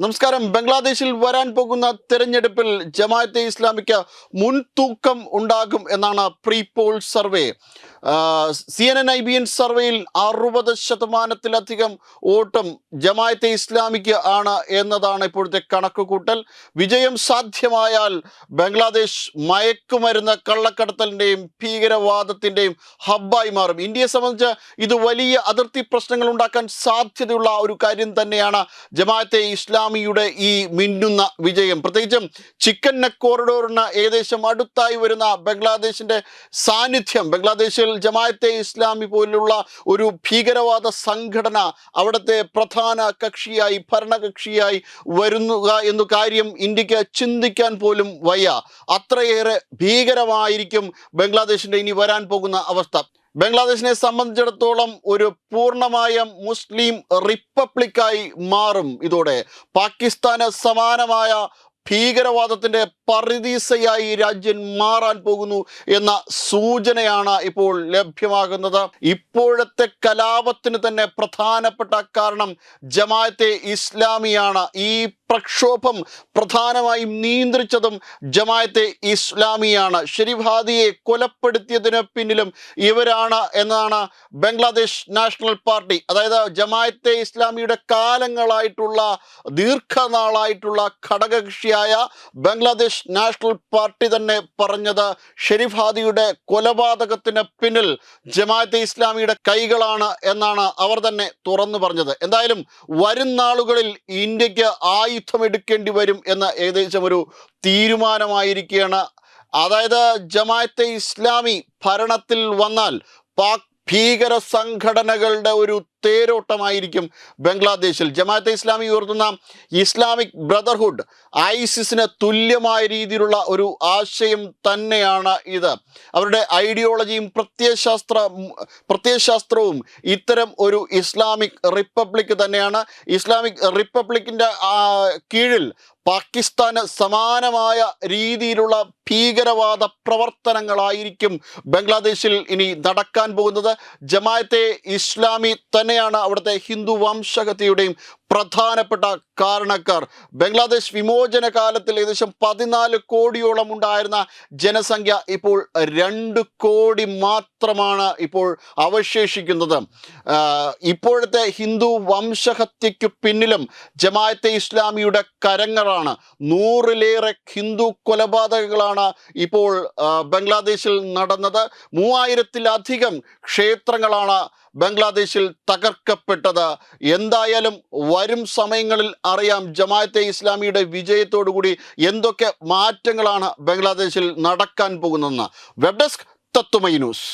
നമസ്കാരം. ബംഗ്ലാദേശിൽ വരാൻ പോകുന്ന തെരഞ്ഞെടുപ്പിൽ ജമാഅത്തെ ഇസ്ലാമിക്ക് മുൻതൂക്കം ഉണ്ടാകും എന്നാണ് pre poll survey C N N I B N സർവേയിൽ അറുപത് ശതമാനത്തിലധികം വോട്ടും ജമാഅത്തെ ഇസ്ലാമിക്ക് ആണ് എന്നതാണ് ഇപ്പോഴത്തെ കണക്കുകൂട്ടൽ. വിജയം സാധ്യമായാൽ ബംഗ്ലാദേശ് മയക്കുമരുന്ന് കള്ളക്കടത്തലിന്റെയും ഭീകരവാദത്തിന്റെയും ഹബ്ബായി മാറും. ഇന്ത്യയെ സംബന്ധിച്ച് ഇത് വലിയ അതിർത്തി പ്രശ്നങ്ങൾ ഉണ്ടാക്കാൻ സാധ്യതയുള്ള ഒരു കാര്യം തന്നെയാണ് ജമാഅത്തെ ഇസ്ലാമിയുടെ ഈ മിന്നുന്ന വിജയം. പ്രത്യേകിച്ചും ചിക്കൻ നെക്ക് കോറിഡോറിന് ഏകദേശം അടുത്തായി വരുന്ന ബംഗ്ലാദേശിന്റെ സാന്നിധ്യം. ബംഗ്ലാദേശിൽ ജമായത്തെ ഇസ്ലാമി പോലുള്ള ഒരു ഭീകരവാദ സംഘടന അവിടുത്തെ പ്രധാന കക്ഷിയായി ഭരണകക്ഷിയായി വരുന്നുക എന്നു കാര്യം ഇന്ത്യയ്ക്ക് ചിന്തിക്കാൻ പോലും വയ്യ. അത്രയേറെ ഭീകരമായിരിക്കും ബംഗ്ലാദേശിന്റെ ഇനി വരാൻ പോകുന്ന അവസ്ഥ. ബംഗ്ലാദേശിനെ സംബന്ധിച്ചിടത്തോളം ഒരു പൂർണമായ മുസ്ലിം റിപ്പബ്ലിക്കായി മാറും. ഇതോടെ പാകിസ്ഥാന് സമാനമായ ഭീകരവാദത്തിന്റെ പറുദീസയായി രാജ്യം മാറാൻ പോകുന്നു എന്ന സൂചനയാണ് ഇപ്പോൾ ലഭ്യമാകുന്നത്. ഇപ്പോഴത്തെ കലാപത്തിന് തന്നെ പ്രധാനപ്പെട്ട കാരണം ജമാഅത്തെ ഇസ്ലാമിയാണ്. ഈ പ്രക്ഷോഭം പ്രധാനമായും നിയന്ത്രിച്ചതും ജമാഅത്തെ ഇസ്ലാമിയാണ്. ഷെരീഫ് ഹാദിയെ കൊലപ്പെടുത്തിയതിന് പിന്നിലും ഇവരാണ് എന്നാണ് ബംഗ്ലാദേശ് നാഷണൽ പാർട്ടി. അതായത് ജമാഅത്തെ ഇസ്ലാമിയുടെ കാലങ്ങളായിട്ടുള്ള ദീർഘനാളായിട്ടുള്ള ഘടകകക്ഷിയായ ബംഗ്ലാദേശ് നാഷണൽ പാർട്ടി തന്നെ പറഞ്ഞത് ഷെരീഫ് ഹാദിയുടെ കൊലപാതകത്തിന് പിന്നിൽ ജമാഅത്തെ ഇസ്ലാമിയുടെ കൈകളാണ് എന്നാണ് അവർ തന്നെ തുറന്നു പറഞ്ഞത്. എന്തായാലും വരും നാളുകളിൽ ഇന്ത്യയ്ക്ക് ആയുധം എടുക്കേണ്ടി വരും എന്ന ഏകദേശം ഒരു തീരുമാനമായിരിക്കുകയാണ്. അതായത് ജമാഅത്തെ ഇസ്ലാമി ഭരണത്തിൽ വന്നാൽ പാക് ഭീകര സംഘടനകളുടെ ഒരു തേരോട്ടമായിരിക്കും ബംഗ്ലാദേശിൽ. ജമാഅത്തെ ഇസ്ലാമി ഉയർത്തുന്ന ഇസ്ലാമിക് ബ്രദർഹുഡ് ഐസിസിന് തുല്യമായ രീതിയിലുള്ള ഒരു ആശയം തന്നെയാണ് ഇത്. അവരുടെ ഐഡിയോളജിയും പ്രത്യയശാസ്ത്ര പ്രത്യയശാസ്ത്രവും ഇത്തരം ഒരു ഇസ്ലാമിക് റിപ്പബ്ലിക് തന്നെയാണ്. ഇസ്ലാമിക് റിപ്പബ്ലിക്കിന്റെ കീഴിൽ പാകിസ്ഥാന് സമാനമായ രീതിയിലുള്ള ഭീകരവാദ പ്രവർത്തനങ്ങളായിരിക്കും ബംഗ്ലാദേശിൽ ഇനി നടക്കാൻ പോകുന്നത്. ജമാഅത്തെ ഇസ്ലാമി തന്നെയാണ് അവിടുത്തെ ഹിന്ദു വംശഹത്യയുടെയും പ്രധാനപ്പെട്ട കാരണക്കാർ. ബംഗ്ലാദേശ് വിമോചന കാലത്തിൽ ഏകദേശം പതിനാല് കോടിയോളം ഉണ്ടായിരുന്ന ജനസംഖ്യ ഇപ്പോൾ രണ്ട് കോടി മാത്രമാണ് ഇപ്പോൾ അവശേഷിക്കുന്നത്. ഇപ്പോഴത്തെ ഹിന്ദു വംശഹത്യയ്ക്കു പിന്നിലും ജമാഅത്തെ ഇസ്ലാമിയുടെ കരങ്ങളാണ്. നൂറിലേറെ ഹിന്ദു കൊലപാതകങ്ങളാണ് ഇപ്പോൾ ബംഗ്ലാദേശിൽ നടന്നത്. മൂവായിരത്തിലധികം ക്ഷേത്രങ്ങളാണ് ബംഗ്ലാദേശിൽ തകർക്കപ്പെട്ടത്. എന്തായാലും വരും സമയങ്ങളിൽ അറിയാം ജമാഅത്തെ ഇസ്ലാമിയുടെ വിജയത്തോടുകൂടി എന്തൊക്കെ മാറ്റങ്ങളാണ് ബംഗ്ലാദേശിൽ നടക്കാൻ പോകുന്നതെന്ന്. Web desk Tatwamayi news.